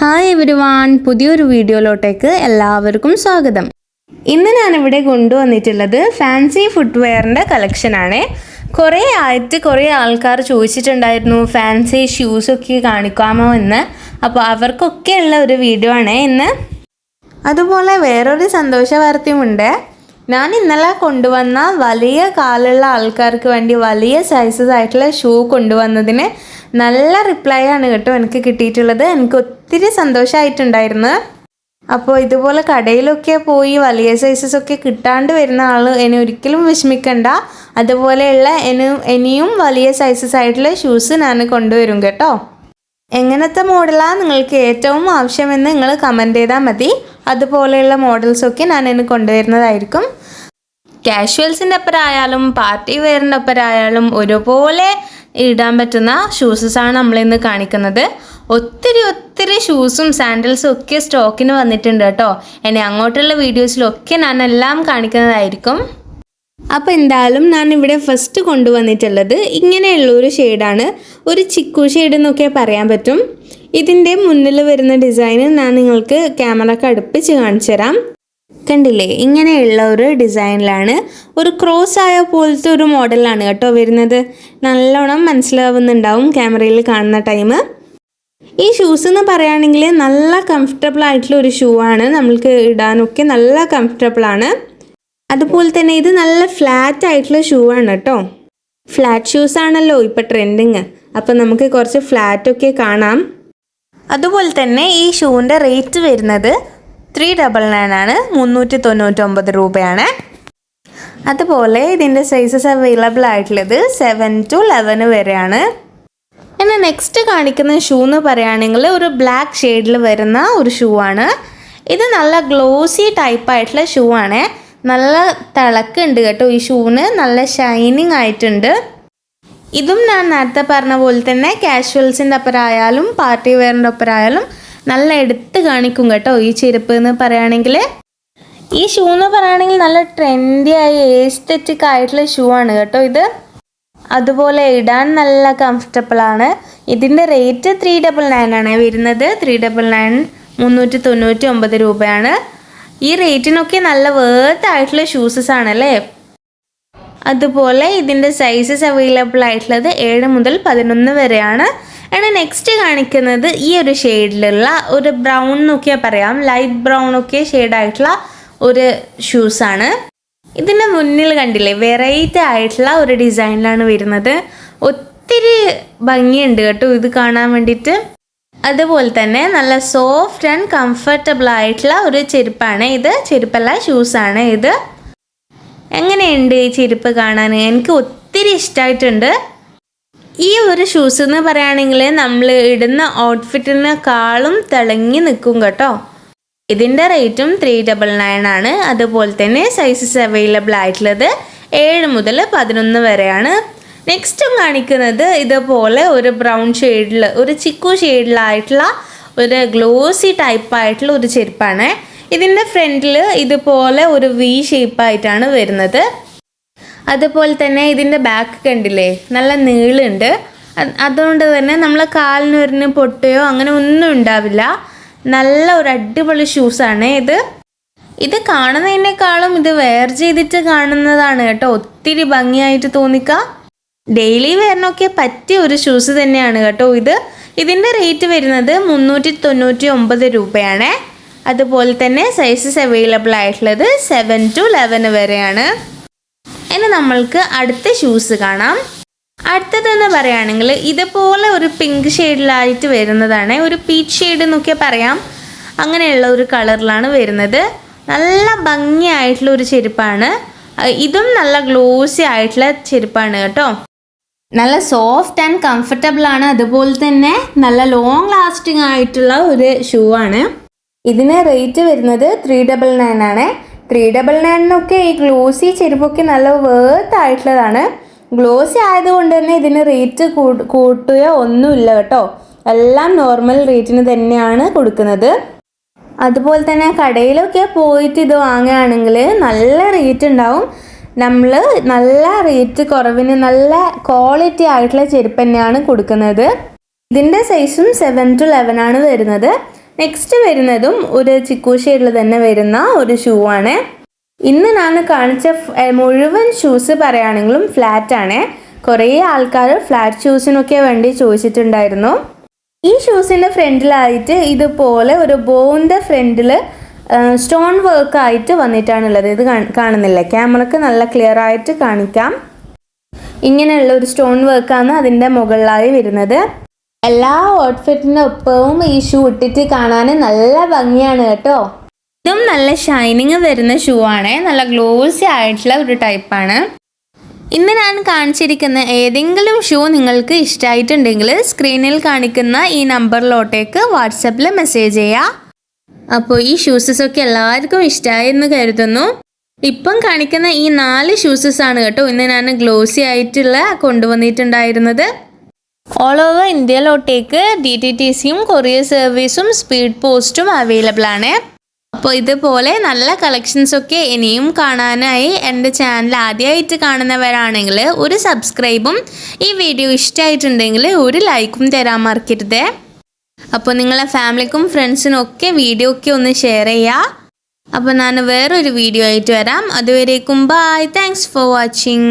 Hi everyone പുതിയൊരു വീഡിയോയിലോട്ടേക്ക് എല്ലാവർക്കും സ്വാഗതം. ഇന്ന് ഞാനിവിടെ കൊണ്ടുവന്നിട്ടുള്ളത് ഫാൻസി ഫുട്വെയറിന്റെ കളക്ഷനാണ് കുറേ ആയിട്ട് കുറേ ആൾക്കാർ ചോദിച്ചിട്ടുണ്ടായിരുന്നു ഫാൻസി ഷൂസൊക്കെ കാണിക്കാമോ എന്ന്. അപ്പോൾ അവർക്കൊക്കെ ഉള്ള ഒരു വീഡിയോ ആണ് ഇന്ന്. അതുപോലെ വേറൊരു സന്തോഷ വാർത്തയുമുണ്ട് ഞാൻ ഇന്നലെ കൊണ്ടുവന്ന വലിയ കാലുള്ള ആൾക്കാർക്ക് വേണ്ടി വലിയ സൈസസ് ആയിട്ടുള്ള ഷൂ കൊണ്ടുവന്നതിന് നല്ല റിപ്ലൈ ആണ് കേട്ടോ എനിക്ക് കിട്ടിയിട്ടുള്ളത്. എനിക്ക് ഒത്തിരി സന്തോഷമായിട്ടുണ്ടായിരുന്നു അപ്പോൾ ഇതുപോലെ കടയിലൊക്കെ പോയി വലിയ സൈസസ് ഒക്കെ കിട്ടാണ്ട് വരുന്ന ആൾ ഇനി ഒരിക്കലും വിഷമിക്കണ്ട. അതുപോലെയുള്ള ഇനി ഇനിയും വലിയ സൈസസ് ആയിട്ടുള്ള ഷൂസ് ഞാൻ കൊണ്ടുവരും കേട്ടോ. എങ്ങനത്തെ മോഡലാണ് നിങ്ങൾക്ക് ഏറ്റവും ആവശ്യമെന്ന് നിങ്ങൾ കമന്റ് ചെയ്താൽ മതി. അതുപോലെയുള്ള മോഡൽസൊക്കെ ഞാൻ എന്നെ കൊണ്ടുവരുന്നതായിരിക്കും. കാഷ്വൽസിന്റെ ഒപ്പരായാലും പാർട്ടി വെയറിന്റെ ഒപ്പരായാലും ഒരുപോലെ ഇടാൻ പറ്റുന്ന ഷൂസസാണ് നമ്മളിന്ന് കാണിക്കുന്നത്. ഒത്തിരി ഒത്തിരി ഷൂസും സാൻഡൽസും ഒക്കെ സ്റ്റോക്കിന് വന്നിട്ടുണ്ട് കേട്ടോ. ഇനി അങ്ങോട്ടുള്ള വീഡിയോസിലൊക്കെ ഞാൻ എല്ലാം കാണിക്കുന്നതായിരിക്കും. അപ്പോൾ എന്തായാലും ഞാൻ ഇവിടെ ഫസ്റ്റ് കൊണ്ടുവന്നിട്ടുള്ളത് ഇങ്ങനെയുള്ള ഒരു ഷെയ്ഡാണ് ഒരു ചിക്കു ഷെയ്ഡ് എന്നൊക്കെ പറയാൻ പറ്റും. ഇതിന്റെ മുന്നിൽ വരുന്ന ഡിസൈന് ഞാൻ നിങ്ങൾക്ക് ക്യാമറ അടുപ്പിച്ച് കാണിച്ചു തരാം കണ്ടില്ലേ? ഇങ്ങനെയുള്ള ഒരു ഡിസൈനിലാണ് ഒരു ക്രോസ് ആയ പോലത്തെ ഒരു മോഡലാണ് കേട്ടോ വരുന്നത്. നല്ലോണം മനസ്സിലാവുന്നുണ്ടാവും ക്യാമറയിൽ കാണുന്ന ടൈം ഈ ഷൂസ് എന്ന് പറയുകയാണെങ്കിൽ നല്ല കംഫർട്ടബിൾ ആയിട്ടുള്ള ഒരു ഷൂ ആണ്. നമ്മൾക്ക് ഇടാനൊക്കെ നല്ല കംഫർട്ടബിൾ ആണ്. അതുപോലെ തന്നെ ഇത് നല്ല ഫ്ലാറ്റ് ആയിട്ടുള്ള ഷൂ ആണ് കേട്ടോ. ഫ്ലാറ്റ് ഷൂസ് ആണല്ലോ ഇപ്പം ട്രെൻഡിങ് അപ്പം നമുക്ക് കുറച്ച് ഫ്ലാറ്റ് ഒക്കെ കാണാം. അതുപോലെ തന്നെ ഈ ഷൂവിന്റെ റേറ്റ് വരുന്നത് ത്രീ ഡബിൾ നയൻ ആണ് മുന്നൂറ്റി തൊണ്ണൂറ്റൊമ്പത് രൂപയാണ്. അതുപോലെ ഇതിന്റെ സൈസസ് അവൈലബിൾ ആയിട്ടുള്ളത് സെവൻ ടു ലെവൻ വരെയാണ്. ഇനി നെക്സ്റ്റ് കാണിക്കുന്ന ഷൂ എന്ന് പറയുകയാണെങ്കിൽ ഒരു ബ്ലാക്ക് ഷെയ്ഡിൽ വരുന്ന ഒരു ഷൂ ആണ്. ഇത് നല്ല ഗ്ലോസി ടൈപ്പ് ആയിട്ടുള്ള ഷൂ ആണ്. നല്ല തിളക്കുണ്ട് കേട്ടോ ഈ ഷൂവിന് നല്ല ഷൈനിങ് ആയിട്ടുണ്ട്. ഇതും ഞാൻ നേരത്തെ പറഞ്ഞ പോലെ തന്നെ കാഷ്വൽസിന്റെ ഒപ്പരായാലും പാർട്ടി വെയറിന്റെ ഒപ്പരായാലും നല്ല എടുത്ത് കാണിക്കും കേട്ടോ ഈ ചെരുപ്പ് എന്ന് പറയുകയാണെങ്കിൽ. ഈ ഷൂ എന്ന് പറയുകയാണെങ്കിൽ നല്ല ട്രെൻഡി ആയി ഏസ്തെറ്റിക് ആയിട്ടുള്ള ഷൂ ആണ് കേട്ടോ ഇത്. അതുപോലെ ഇടാൻ നല്ല കംഫർട്ടബിൾ ആണ്. ഇതിന്റെ റേറ്റ് ത്രീ ഡബിൾ നയൻ ആണ് വരുന്നത്. ത്രീ ഡബിൾ നയൻ മുന്നൂറ്റി തൊണ്ണൂറ്റി ഒമ്പത് രൂപയാണ്. ഈ റേറ്റിനൊക്കെ നല്ല വേർത്ത് ആയിട്ടുള്ള ഷൂസസ് ആണല്ലേ അതുപോലെ ഇതിന്റെ സൈസസ് അവൈലബിൾ ആയിട്ടുള്ളത് ഏഴ് മുതൽ പതിനൊന്ന് വരെയാണ്. ആണ് നെക്സ്റ്റ് കാണിക്കുന്നത് ഈ ഒരു ഷെയ്ഡിലുള്ള ഒരു ബ്രൗൺ എന്നൊക്കെ പറയാം. ലൈറ്റ് ബ്രൗൺ ഒക്കെ ഷെയ്ഡായിട്ടുള്ള ഒരു ഷൂസാണ് ഇതിന്റെ മുന്നിൽ കണ്ടില്ലേ വെറൈറ്റി ആയിട്ടുള്ള ഒരു ഡിസൈനിലാണ് വരുന്നത്. ഒത്തിരി ഭംഗിയുണ്ട് കേട്ടോ ഇത് കാണാൻ വേണ്ടിയിട്ട്. അതുപോലെ തന്നെ നല്ല സോഫ്റ്റ് ആൻഡ് കംഫർട്ടബിൾ ആയിട്ടുള്ള ഒരു ചെരുപ്പാണ് ഇത്. ചെരുപ്പല്ല ഷൂസാണ് ഇത്. എങ്ങനെയുണ്ട് ഈ ചെരുപ്പ് കാണാൻ? എനിക്ക് ഒത്തിരി ഇഷ്ടമായിട്ടുണ്ട് ഈ ഒരു ഷൂസ് എന്ന് പറയുകയാണെങ്കിൽ നമ്മൾ ഇടുന്ന ഔട്ട്ഫിറ്റിനേക്കാളും തിളങ്ങി നിൽക്കും കേട്ടോ. ഇതിന്റെ റേറ്റും ത്രീ ഡബിൾ നയൻ ആണ്. അതുപോലെ തന്നെ സൈസസ് അവൈലബിൾ ആയിട്ടുള്ളത് ഏഴ് മുതൽ പതിനൊന്ന് വരെയാണ്. നെക്സ്റ്റും കാണിക്കുന്നത് ഇതുപോലെ ഒരു ബ്രൗൺ ഷെയ്ഡിൽ ഒരു ചിക്കു ഷെയ്ഡിലായിട്ടുള്ള ഒരു ഗ്ലോസി ടൈപ്പ് ആയിട്ടുള്ള ഒരു ചെരുപ്പാണ്. ഇതിന്റെ ഫ്രണ്ടിൽ ഇതുപോലെ ഒരു വി ഷേപ്പായിട്ടാണ് വരുന്നത്. അതുപോലെ തന്നെ ഇതിന്റെ ബാക്ക് കണ്ടില്ലേ നല്ല നീളുണ്ട്. അതുകൊണ്ട് തന്നെ നമ്മളെ കാലിന് പൊട്ടയോ അങ്ങനെ ഒന്നും ഉണ്ടാവില്ല. നല്ല ഒരു അടിപൊളി ഷൂസാണ് ഇത്. ഇത് കാണുന്നതിനേക്കാളും ഇത് വെയർ ചെയ്തിട്ട് കാണുന്നതാണ് കേട്ടോ. ഒത്തിരി ഭംഗിയായിട്ട് തോന്നിക്കാം. ഡെയിലി വെയറിനൊക്കെ പറ്റിയ ഒരു ഷൂസ് തന്നെയാണ് കേട്ടോ ഇത്. ഇതിന്റെ റേറ്റ് വരുന്നത് മുന്നൂറ്റി തൊണ്ണൂറ്റി ഒമ്പത് രൂപയാണ്. അതുപോലെ തന്നെ സൈസസ് അവൈലബിൾ ആയിട്ടുള്ളത് സെവൻ ടു ലെവൻ വരെയാണ്. ഇനി നമ്മൾക്ക് അടുത്ത ഷൂസ് കാണാം. അടുത്തതെന്ന് പറയുകയാണെങ്കിൽ ഇതുപോലെ ഒരു പിങ്ക് ഷെയ്ഡിലായിട്ട് വരുന്നതാണ്. ഒരു പീച്ച് ഷെയ്ഡ് എന്നൊക്കെ പറയാം. അങ്ങനെയുള്ള ഒരു കളറിലാണ് വരുന്നത്. നല്ല ഭംഗിയായിട്ടുള്ള ഒരു ചെരുപ്പാണ്. ഇതും നല്ല ഗ്ലോസി ആയിട്ടുള്ള ചെരുപ്പാണ് കേട്ടോ. നല്ല സോഫ്റ്റ് ആൻഡ് കംഫർട്ടബിൾ ആണ്. അതുപോലെ തന്നെ നല്ല ലോങ് ലാസ്റ്റിംഗ് ആയിട്ടുള്ള ഒരു ഷൂ ആണ്. ഇതിന് റേറ്റ് വരുന്നത് ത്രീ ഡബിൾ നയൻ ആണ്. ത്രീ ഡബിൾ നയനിനൊക്കെ ഈ ഗ്ലോസി ചെരുപ്പൊക്കെ നല്ല വേർത്ത് ആയിട്ടുള്ളതാണ്. ഗ്ലോസി ആയതുകൊണ്ട് തന്നെ ഇതിന് റേറ്റ് കൂട്ടുകയോ ഒന്നുമില്ല കേട്ടോ. എല്ലാം നോർമൽ റേറ്റിന് തന്നെയാണ് കൊടുക്കുന്നത്. അതുപോലെ തന്നെ കടയിലൊക്കെ പോയിട്ട് ഇത് വാങ്ങുകയാണെങ്കിൽ നല്ല റേറ്റ് ഉണ്ടാവും. നമ്മൾ നല്ല റേറ്റ് കുറവിന് നല്ല ക്വാളിറ്റി ആയിട്ടുള്ള ചെരുപ്പ് തന്നെയാണ് കൊടുക്കുന്നത്. ഇതിന്റെ സൈസും സെവൻ ടു ലെവൻ ആണ് വരുന്നത്. നെക്സ്റ്റ് വരുന്നതും ഒരു ചിക്കു ഷെയ്ഡിൽ തന്നെ വരുന്ന ഒരു ഷൂ ആണ്. ഇന്ന് ഞാൻ കാണിച്ച മുഴുവൻ ഷൂസ് പറയുകയാണെങ്കിലും ഫ്ലാറ്റ് ആണ്. കുറേ ആൾക്കാർ ഫ്ലാറ്റ് ഷൂസിനൊക്കെ വേണ്ടി ചോദിച്ചിട്ടുണ്ടായിരുന്നു. ഈ ഷൂസിന്റെ ഫ്രണ്ടിലായിട്ട് ഇതുപോലെ ഒരു ബോണിന്റെ ഫ്രണ്ടിൽ സ്റ്റോൺ വർക്ക് ആയിട്ട് വന്നിട്ടാണുള്ളത്. ഇത് കാണുന്നില്ല? ക്യാമറക്ക് നല്ല ക്ലിയർ ആയിട്ട് കാണിക്കാം. ഇങ്ങനെയുള്ള ഒരു സ്റ്റോൺ വർക്കാണ് അതിന്റെ മുകളിലായി വരുന്നത്. എല്ലാ ഔട്ട്ഫിറ്റിന്റെ ഒപ്പവും ഈ ഷൂ ഇട്ടിട്ട് കാണാൻ നല്ല ഭംഗിയാണ് കേട്ടോ. ഇതും നല്ല ഷൈനിങ് വരുന്ന ഷൂ ആണ്. നല്ല ഗ്ലോസി ആയിട്ടുള്ള ഒരു ടൈപ്പാണ് ഇന്ന് ഞാൻ കാണിച്ചിരിക്കുന്ന ഏതെങ്കിലും ഷൂ നിങ്ങൾക്ക് ഇഷ്ടമായിട്ടുണ്ടെങ്കിൽ സ്ക്രീനിൽ കാണിക്കുന്ന ഈ നമ്പറിലോട്ടേക്ക് വാട്സപ്പിൽ മെസ്സേജ് ചെയ്യാം. അപ്പോൾ ഈ ഷൂസസ് ഒക്കെ എല്ലാവർക്കും ഇഷ്ടമായി എന്ന് കരുതുന്നു. ഇപ്പം കാണിക്കുന്ന ഈ നാല് ഷൂസസ് ആണ് കേട്ടോ ഇന്ന് ഞാൻ ഗ്ലോസി ആയിട്ടുള്ള കൊണ്ടുവന്നിട്ടുണ്ടായിരുന്നത്. ഓൾ ഓവർ ഇന്ത്യയിലോട്ടേക്ക് ഡി ടി ടി സിയും കൊറിയർ സർവീസും സ്പീഡ് പോസ്റ്റും അവൈലബിൾ ആണ്. അപ്പോൾ ഇതുപോലെ നല്ല കളക്ഷൻസ് ഒക്കെ ഇനിയും കാണാനായി എന്റെ ചാനൽ ആദ്യമായിട്ട് കാണുന്നവരാണെങ്കിൽ ഒരു സബ്സ്ക്രൈബും ഈ വീഡിയോ ഇഷ്ടമായിട്ടുണ്ടെങ്കിൽ ഒരു ലൈക്കും തരാൻ മറക്കരുത്. അപ്പോൾ നിങ്ങളെ ഫാമിലിക്കും ഫ്രണ്ട്സിനും ഒക്കെ വീഡിയോ ഒക്കെ ഒന്ന് ഷെയർ ചെയ്യുക അപ്പോൾ ഞാൻ വേറൊരു വീഡിയോ ആയിട്ട് വരാം. അതുവരേക്കും ബൈ താങ്ക്സ് ഫോർ വാച്ചിങ്